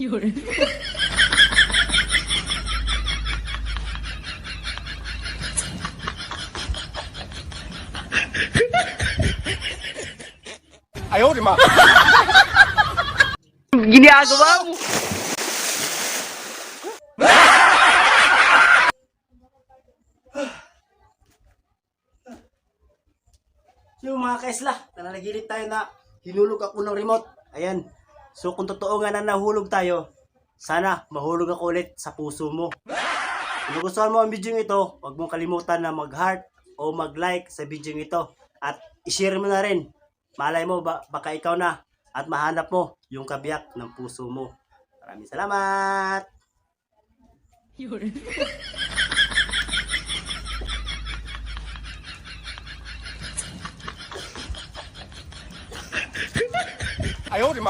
有人， 哎呦我的妈！ Ginagawa mo. So mga kaisla, nananagilit tayo na hinulog ako ng remote. Ayan. So kung totoo nga na nahulog tayo, sana mahulog ako ulit sa puso mo. Kung nagustuhan mo ang video ito, huwag mong kalimutan na mag-heart o mag-like sa video ito. At ishare mo na rin. Malay mo, ba, baka ikaw na at mahanap mo yung kabiyak ng puso mo. Maraming salamat! Yun. I owed him.